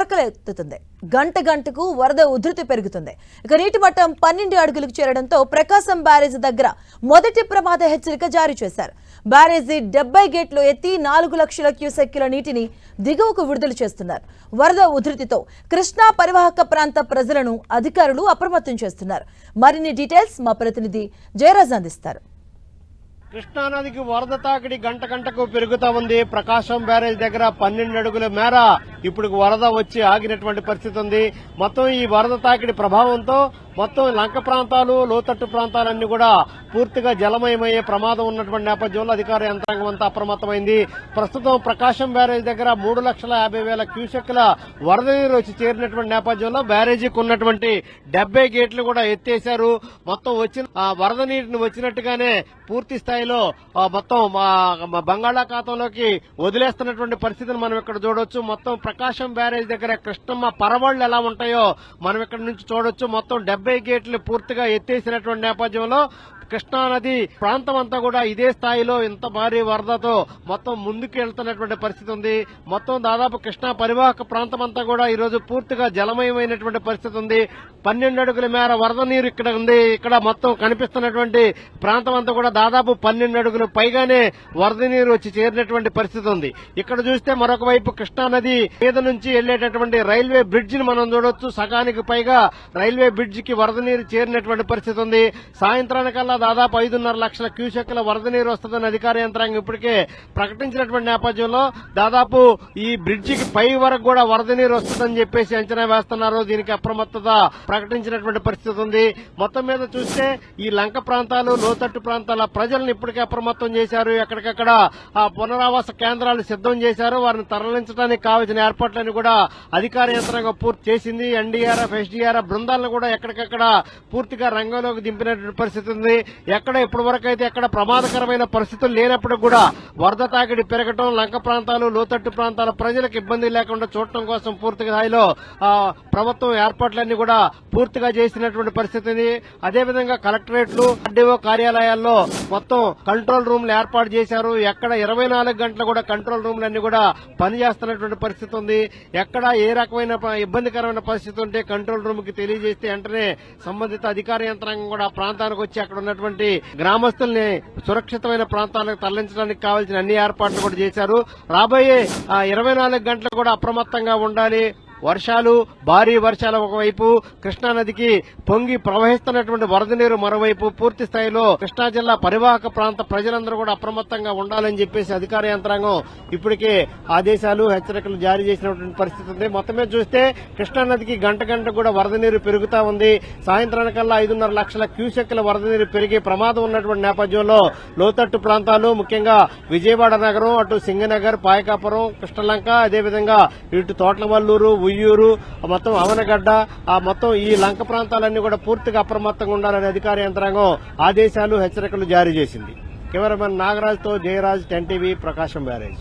ఉరకలెత్తుతుంది గంట గంటకు వరద ఉధృతి పెరుగుతుంది. ఇక నీటి మట్టం పన్నెండు అడుగులకు చేరడంతో ప్రకాశం బ్యారేజ్ దగ్గర మొదటి ప్రమాద హెచ్చరిక జారీ చేశారు. బ్యారేజీ డెబ్బై గేట్లు ఎత్తి నాలుగు లక్షల క్యూసెక్కుల నీటిని దిగువకు విడుదల చేస్తున్నారు. వరద ఉధృతితో కృష్ణా పరివాహక ప్రాంత ప్రజలను అధికారులు అప్రమత్తం చేస్తున్నారు. మరిన్ని డీటెయిల్స్ మా ప్రతినిధి జయరాజ్ అందిస్తారు. కృష్ణానదికి వరద తాకిడి గంట గంటకు పెరుగుతా ఉంది. ప్రకాశం బ్యారేజ్ దగ్గర పన్నెండు అడుగుల మేర ఇప్పుడు వరద వచ్చి ఆగినటువంటి పరిస్థితి ఉంది. మొత్తం ఈ వరద తాకిడి ప్రభావంతో మొత్తం లంక ప్రాంతాలు లోతట్టు ప్రాంతాలన్నీ కూడా పూర్తిగా జలమయమయ్యే ప్రమాదం ఉన్నటువంటి నేపథ్యంలో అధికార యంత్రాంగం అంతా అప్రమత్తమైంది. ప్రస్తుతం ప్రకాశం బ్యారేజ్ దగ్గర మూడు లక్షల యాభై వేల క్యూసెక్ల వరద నీరు వచ్చి చేరినటువంటి నేపథ్యంలో బ్యారేజీకి ఉన్నటువంటి డెబ్బై గేట్లు కూడా ఎత్తేశారు. మొత్తం వచ్చిన ఆ వరద నీటిని వచ్చినట్టుగానే పూర్తి స్థాయిలో మొత్తం బంగాళాఖాతంలోకి వదిలేస్తున్నటువంటి పరిస్థితిని మనం ఇక్కడ చూడొచ్చు. మొత్తం ప్రకాశం బ్యారేజ్ దగ్గర కృష్ణమ్మ పరవళ్ళు ఎలా ఉంటాయో మనం ఇక్కడ నుంచి చూడొచ్చు. మొత్తం డెబ్బై గేట్లు పూర్తిగా ఎత్తేసినటువంటి నేపథ్యంలో కృష్ణానది ప్రాంతం అంతా కూడా ఇదే స్థాయిలో ఇంత భారీ వరదతో మొత్తం ముందుకు వెళ్తున్నటువంటి పరిస్థితి ఉంది. మొత్తం దాదాపు కృష్ణా పరివాహక ప్రాంతం అంతా కూడా ఈ రోజు పూర్తిగా జలమయమైనటువంటి పరిస్థితి ఉంది. పన్నెండు అడుగుల మేర వరద నీరు ఇక్కడ ఉంది. ఇక్కడ మొత్తం కనిపిస్తున్నటువంటి ప్రాంతం అంతా కూడా దాదాపు పన్నెండు అడుగులు పైగానే వరద నీరు వచ్చి చేరినటువంటి పరిస్థితి ఉంది. ఇక్కడ చూస్తే మరొక వైపు కృష్ణానది మీద నుంచి వెళ్ళేటటువంటి రైల్వే బ్రిడ్జ్ని మనం చూడొచ్చు. సగానికి పైగా రైల్వే బ్రిడ్జ్కి వరద నీరు చేరినటువంటి పరిస్థితి ఉంది. సాయంత్రానికల్లా దాదాపు ఐదున్నర లక్షల క్యూసెక్ల వరద నీరు వస్తుందని అధికార యంత్రాంగం ఇప్పటికే ప్రకటించినటువంటి నేపథ్యంలో దాదాపు ఈ బ్రిడ్జికి పై వరకు కూడా వరద నీరు వస్తుందని చెప్పేసి అంచనా వేస్తున్నారు. దీనికి అప్రమత్తత ప్రకటించినటువంటి పరిస్థితి ఉంది. మొత్తం మీద చూస్తే ఈ లంక ప్రాంతాలు లోతట్టు ప్రాంతాల ప్రజలను ఇప్పటికే అప్రమత్తం చేశారు. ఎక్కడికక్కడ ఆ పునరావాస కేంద్రాలు సిద్ధం చేశారు. వారిని తరలించడానికి కావలసిన ఏర్పాట్లను కూడా అధికార యంత్రాంగం పూర్తి చేసింది. ఎన్డీఆర్ఎఫ్ ఎస్డీఆర్ఎఫ్ బృందాలను కూడా ఎక్కడికక్కడ పూర్తిగా రంగంలోకి దింపినటువంటి పరిస్థితి ఉంది. ఎక్కడ ఇప్పటి వరకు అయితే ఎక్కడ ప్రమాదకరమైన పరిస్థితులు లేనప్పుడు కూడా వరద తాకిడి పెరగటం లంక ప్రాంతాలు లోతట్టు ప్రాంతాల ప్రజలకు ఇబ్బంది లేకుండా చూడటం కోసం పూర్తి స్థాయిలో ప్రభుత్వం ఏర్పాట్లన్నీ కూడా పూర్తిగా చేసినటువంటి పరిస్థితిని. అదేవిధంగా కలెక్టరేట్లు ఆర్డీఓ కార్యాలయాల్లో మొత్తం కంట్రోల్ రూమ్లు ఏర్పాటు చేశారు. ఎక్కడ ఇరవై నాలుగు గంటలు కూడా కంట్రోల్ రూమ్లన్నీ కూడా పనిచేస్తున్నటువంటి పరిస్థితి ఉంది. ఎక్కడ ఏ రకమైన ఇబ్బందికరమైన పరిస్థితి ఉంటే కంట్రోల్ రూమ్కి తెలియజేస్తే వెంటనే సంబంధిత అధికార యంత్రాంగం కూడా ప్రాంతానికి వచ్చి అక్కడ ఉన్నటువంటి గ్రామస్తుల్ని సురక్షితమైన ప్రాంతాలకు తరలించడానికి కావాల్సిన అన్ని ఏర్పాట్లు కూడా చేశారు. రాబోయే ఇరవై నాలుగు గంటలు కూడా అప్రమత్తంగా ఉండాలి. వర్షాలు భారీ వర్షాలు ఒకవైపు కృష్ణా నదికి పొంగి ప్రవహిస్తున్నటువంటి వరద నీరు మరోవైపు పూర్తి స్థాయిలో కృష్ణా జిల్లా పరివాహక ప్రాంత ప్రజలందరూ కూడా అప్రమత్తంగా ఉండాలని చెప్పేసి అధికార యంత్రాంగం ఇప్పటికే ఆదేశాలు హెచ్చరికలు జారీ చేసినటువంటి పరిస్థితి ఉంది. మొత్తం మీద చూస్తే కృష్ణా నదికి గంట గంట కూడా వరద నీరు పెరుగుతా ఉంది. సాయంత్రానికల్లా ఐదున్నర లక్షల క్యూసెక్ల వరద నీరు పెరిగే ప్రమాదం ఉన్నటువంటి నేపథ్యంలో లోతట్టు ప్రాంతాలు ముఖ్యంగా విజయవాడ నగరం అటు సింగనగర్ పాయకాపురం కృష్ణలంక అదేవిధంగా ఇటు తోట్లవల్లూరు ఉయ్యూరు మొత్తం అవనగడ్డ ఆ మొత్తం ఈ లంక ప్రాంతాలన్నీ కూడా పూర్తిగా అప్రమత్తంగా ఉండాలని అధికార యంత్రాంగం ఆదేశాలు హెచ్చరికలు జారీ చేసింది. Cameraman నాగరాజ్తో Jayaraj ten TV Prakasam barrage.